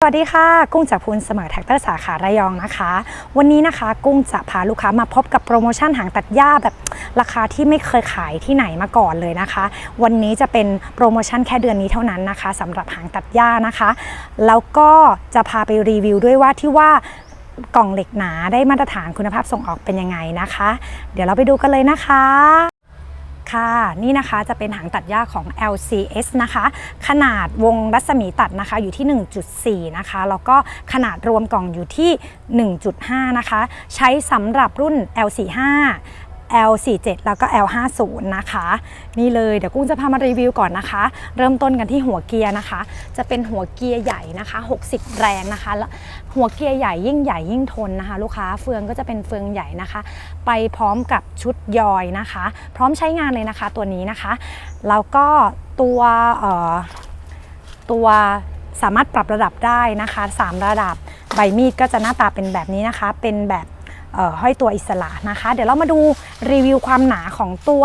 สวัสดีค่ะ กุ้งจากพูนเสมอแท็กเตอร์สาขาระยองนะคะ วันนี้นะคะ กุ้งจะพาลูกค้ามาพบกับโปรโมชั่นหางตัดหญ้าแบบราคาที่ไม่เคยขายที่ไหนมาก่อนเลยนะคะ วันนี้จะเป็นโปรโมชั่นแค่เดือนนี้เท่านั้นนะคะสำหรับหางตัดหญ้านะคะ แล้วก็จะพาไปรีวิวด้วยว่าที่ว่ากล่องเหล็กหนาได้มาตรฐานคุณภาพส่งออกเป็นยังไงนะคะ เดี๋ยวเราไปดูกันเลยนะคะ ค่ะนี่นะคะจะเป็นหางตัดหญ้าของ LCS นะคะ ขนาดวงรัศมีตัดนะคะอยู่ที่ 1.4 นะคะ แล้วก็ขนาดรวมกล่องอยู่ที่ 1.5 นะคะ ใช้สำหรับรุ่น L45 L47 แล้วก็ L50 นะคะ นี่เลยเดี๋ยวกุ้งจะพามารีวิวก่อนนะคะ เริ่มต้นกันที่หัวเกียร์นะคะ จะเป็นหัวเกียร์ใหญ่นะคะ 60 แรงนะคะแล้วหัวเกียร์ใหญ่ยิ่งใหญ่ยิ่งทนนะคะ ลูกค้าเฟืองก็จะเป็นเฟืองใหญ่นะคะ ไปพร้อมกับชุดยอยนะคะ พร้อมใช้งานเลยนะคะตัวนี้นะคะแล้วก็ตัวตัวสามารถปรับระดับได้นะคะ 3 ระดับใบมีดก็จะหน้าตาเป็นแบบนี้นะคะ เป็นแบบ ห้อยตัวอิสระนะคะ เดี๋ยวเรามาดูรีวิวความหนาของตัว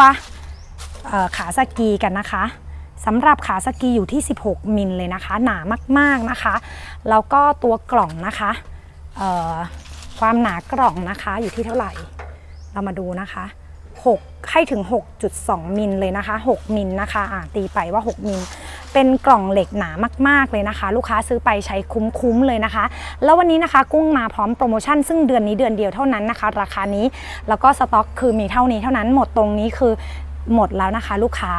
ขาสกีกันนะคะสำหรับขาสกีอยู่ที่ 16 มิลเลยนะคะ หนามากๆนะคะ แล้วก็ตัวกล่องนะคะความหนากล่องนะคะอยู่ที่เท่าไหร่ เรามาดูนะคะ 6 ให้ถึง 6.2 มิลเลยนะคะ 6 มิลนะคะตีไปว่า 6 มิล เป็นกล่องเหล็กหนามากๆเลยนะคะ ลูกค้าซื้อไปใช้คุ้มๆเลยนะคะ แล้ววันนี้นะคะกุ้งมาพร้อมโปรโมชั่นซึ่งเดือนนี้เดือนเดียวเท่านั้นนะคะ ราคานี้แล้วก็สต็อกคือมีเท่านี้เท่านั้นหมดตรงนี้คือหมดแล้วนะคะ ลูกค้า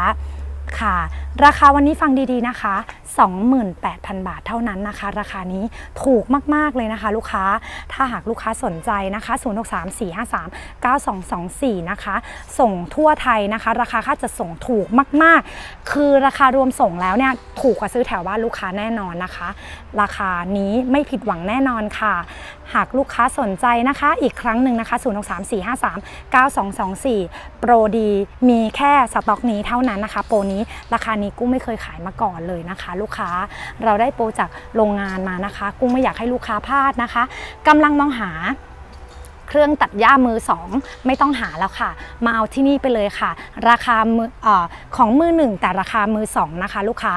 ค่ะ ราคาวันนี้ฟังดีๆนะคะ 28,000 บาทเท่านั้นนะคะ ราคานี้ถูกมาก ๆ เลยนะคะ ลูกค้าถ้าหากลูกค้าสนใจนะคะ0634539224นะคะ ส่งทั่วไทยนะคะ ราคาค่าจะส่งถูกมาก ๆ คือราคารวมส่งแล้วเนี่ยถูกกว่าซื้อแถวบ้านลูกค้าแน่นอนนะคะ ราคานี้ไม่ผิดหวังแน่นอนค่ะ หากลูกค้าสนใจนะคะ อีกครั้งหนึ่งนะคะ0634539224 โปรดีมีแค่สต็อกนี้เท่านั้นนะคะ โปรนี้ราคานี้กุ้งไม่เคยขายมาก่อนเลยนะคะลูกค้า เราได้โปรจากโรงงานมานะคะ กุ้งไม่อยากให้ลูกค้าพลาดนะคะกำลังมองหาเครื่องตัดหญ้ามือสองไม่ต้องหาแล้วค่ะ มาเอาที่นี่ไปเลยค่ะ ราคาอออของมือหนึ่งแต่ราคามือสองนะคะ ลูกค้า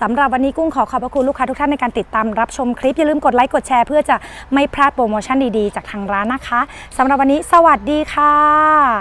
สำหรับวันนี้กุ้งขอขอบพระคุณลูกค้าทุกท่านในการติดตามรับชมคลิป อย่าลืมกดไลค์กดแชร์เพื่อจะไม่พลาดโปรโมชั่นดีๆ จากทางร้านนะคะสำหรับวันนี้สวัสดีค่ะ